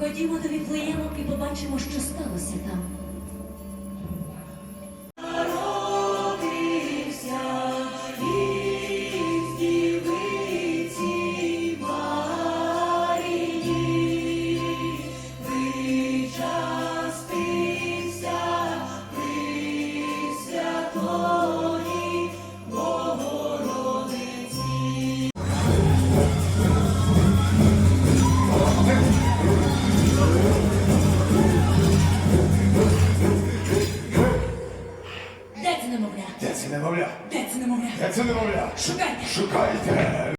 Ходімо до Віплеєму і побачимо, що сталося там. Це немовля? Де це немовля? Де це немовля? Де це немовля? Шукайте! Шукайте!